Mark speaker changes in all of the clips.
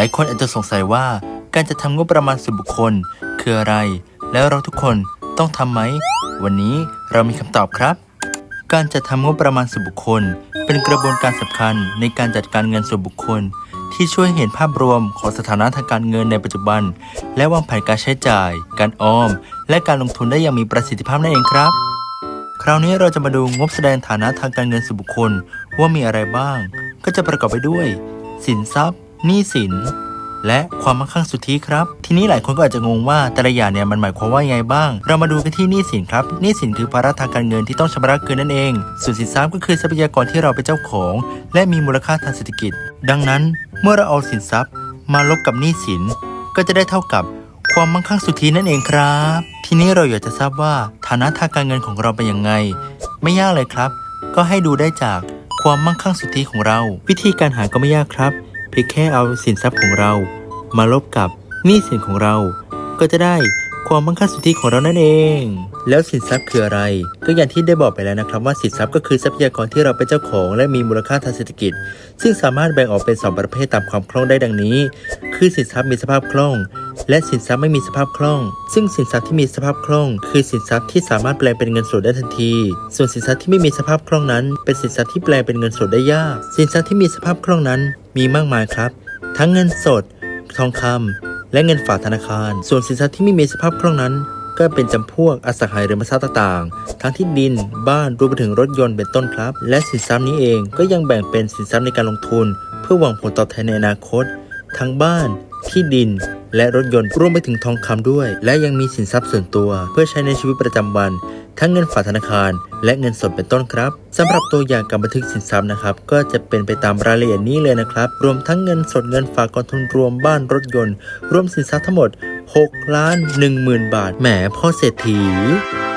Speaker 1: หลายคนอาจจะสงสัยว่าการจะทำงบประมาณส่วนบุคคล คืออะไร แล้วเราทุกคนต้องทำไหม วันนี้เรามีคำตอบครับ การจัดทำงบประมาณส่วนบุคคล เป็นกระบวนการสำคัญในการจัดการเงินส่วนบุคคล ที่ช่วยให้เห็นภาพรวมของสถานะทางการเงินในปัจจุบัน และวางแผนการใช้จ่าย การออม และการลงทุนได้อย่างมีประสิทธิภาพนั่นเองครับ คราวนี้เราจะมาดูงบแสดงฐานะทางการเงินส่วนบุคคลว่ามีอะไรบ้าง ก็จะประกอบไปด้วย สินทรัพย์ หนี้สิน และความมั่งคั่งสุทธิครับ ทีนี้หลายคนก็อาจจะงงว่าแต่ละอย่างเนี่ยมันหมายความว่ายังไงบ้าง เรามาดูกันที่หนี้สินครับหนี้สินคือภาระทางการเงินที่ต้องชำระคืนนั่นเอง ส่วนสินทรัพย์ก็คือทรัพยากรที่เราเป็นเจ้าของ และมีมูลค่าทางเศรษฐกิจ ดังนั้น เมื่อเราเอาสินทรัพย์ มาลบกับหนี้สิน ก็จะได้เท่ากับความมั่งคั่งสุทธินั่นเองครับ ทีนี้เราอยากจะทราบว่าฐานะทางการเงินของเราเป็นยังไง ไม่ยากเลยครับ ก็ให้ดูได้จากความมั่งคั่งสุทธิของเรา วิธีการหาก็ไม่ยากครับ ยงแค่เอาสินทรัพย์ของเรา มาลบกับหนี้สินของเรา ก็จะได้ความมั่งคั่งสุทธิของเรานั่นเอง แล้วสินทรัพย์คืออะไร ก็อย่างที่ได้บอกไปแล้วนะครับว่าสินทรัพย์ก็คือทรัพยากรที่เราเป็นเจ้าของ และมีมูลค่าทางเศรษฐกิจ ซึ่งสามารถแบ่งออกเป็นสองประเภทตามความคล่องได้ดังนี้ คือสินทรัพย์มีสภาพคล่อง และสินทรัพย์ไม่มีสภาพคล่อง ซึ่งสินทรัพย์ที่มีสภาพคล่อง คือสินทรัพย์ที่สามารถแปลงเป็นเงินสดได้ทันที ส่วนสินทรัพย์ที่ไม่มีสภาพคล่องนั้น เป็นสินทรัพย์ที่แปลงเป็นเงินสดได้ยาก สินทรัพย์ที่มีสภาพคล่องนั้น มีมากมายครับ ทั้งเงินสด ทองคำและเงินฝากธนาคาร ส่วนสินทรัพย์ที่ไม่มีสภาพคล่องนั้น ก็เป็นจำพวกอสังหาริมทรัพย์ต่างๆ ทั้งที่ดิน บ้านรวมไปถึงรถยนต์เป็นต้นครับ และสินทรัพย์นี้เองก็ยังแบ่งเป็นสินทรัพย์ในการลงทุน เพื่อหวังผลตอบแทนในอนาคต ทั้งบ้าน ที่ดิน และรถยนต์รวมไปถึงทองคำด้วย และยังมีสินทรัพย์ส่วนตัว เพื่อใช้ในชีวิตประจำวัน ทั้งเงินฝากธนาคาร และเงินสดเป็นต้นครับสำหรับตัวอย่างการบันทึกสินทรัพย์นะครับ ก็จะเป็นไปตามรายละเอียดนี้เลยนะครับ รวมทั้งเงินสดเงินฝากกองทุนรวมบ้านรถยนต์ รวมสินทรัพย์ทั้งหมด6ล้าน1หมื่นบาทแหมพ่อเศรษฐี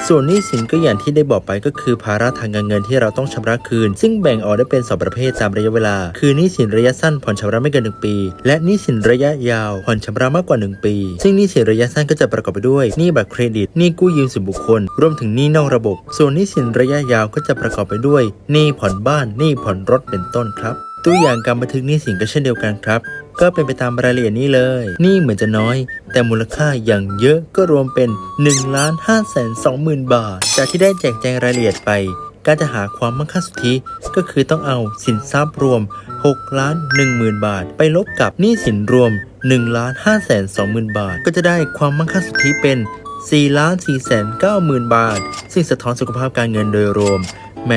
Speaker 1: ส่วนหนี้สินก็อย่างที่ได้บอกไปก็คือภาระทางการเงินที่เราต้องชำระคืน ซึ่งแบ่งออกได้เป็น 2 ประเภทตามระยะเวลา คือหนี้สินระยะสั้นผ่อนชำระไม่เกิน 1 ปี และหนี้สินระยะยาวผ่อนชำระมากกว่า 1 ปี ซึ่งหนี้สินระยะสั้นก็จะประกอบไปด้วยหนี้บัตรเครดิตหนี้กู้ยืมส่วนบุคคล รวมถึงหนี้นอกระบบ ส่วนหนี้สินระยะยาวก็จะประกอบไปด้วยหนี้ผ่อนบ้านหนี้ผ่อนรถเป็นต้นครับ ตัวอย่างการบันทึกหนี้สินก็เช่นเดียวกันครับ ก็เป็นไปตามรายละเอียดนี้เลย นี่เหมือนจะน้อย แต่มูลค่าอย่างเยอะก็รวมเป็น1ล้าน5แสน2หมื่นบาท จากที่ได้แจกแจงรายละเอียดไป การจะหาความมั่งคั่งสุทธิก็คือต้องเอาสินทรัพย์รวม6ล้าน1หมื่นบาท ไปลบกับหนี้สินรวม1ล้าน5แสน2หมื่นบาท ก็จะได้ความมั่งคั่งสุทธิเป็น4ล้าน4แสน9หมื่นบาท ซึ่งสะท้อนสุขภาพการเงินโดยรวม แหม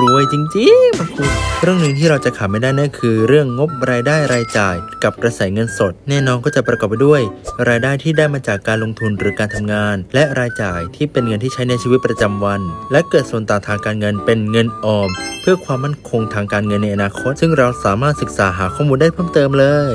Speaker 1: รวยจริงๆพระคุณเรื่องหนึ่งที่เราจะขาดไม่ได้นั่นคือ เรื่องงบรายได้รายจ่าย กับกระแสเงินสด แน่นอนก็จะประกอบไปด้วย รายได้ที่ได้มาจากการลงทุนหรือการทำงาน และรายจ่ายที่เป็นเงินที่ใช้ในชีวิตประจำวัน และเกิดส่วนต่างทางการเงินเป็นเงินออม เพื่อความมั่นคงทางการเงินในอนาคต ซึ่งเราสามารถศึกษาหาข้อมูลได้เพิ่มเติมเลย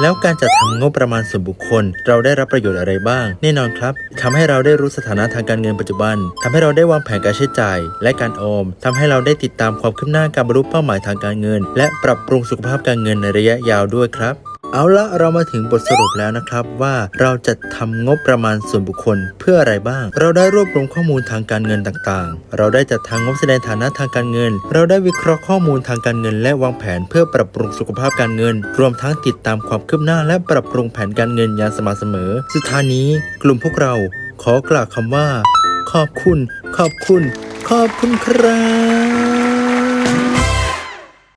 Speaker 1: แล้วการจัดทำงบประมาณส่วนบุคคล เราได้รับประโยชน์อะไรบ้าง แน่นอนครับทำให้เราได้รู้สถานะทางการเงินปัจจุบันทำให้เราได้วางแผนการใช้จ่าย และการออมทำให้เราได้ติดตามความคืบหน้าการบรรลุเป้าหมายทางการเงิน และปรับปรุงสุขภาพการเงินในระยะยาวด้วยครับ เอาละเรามาถึงบทสรุปแล้วนะครับว่าเราจะทำงบประมาณส่วนบุคคลเพื่ออะไรบ้าง เราได้รวบรวมข้อมูลทางการเงินต่างๆ เราได้จัดทางงบแสดงฐานะทางการเงิน เราได้วิเคราะห์ข้อมูลทางการเงิน และวางแผนเพื่อปรับปรุงสุขภาพการเงิน รวมทั้งติดตามความคืบหน้าและปรับปรุงแผนการเงินอย่างสม่ำเสมอ สุดท้ายนี้ กลุ่มพวกเราขอกล่าวคำว่า ขอบคุณ ขอบคุณ ขอบคุณครับ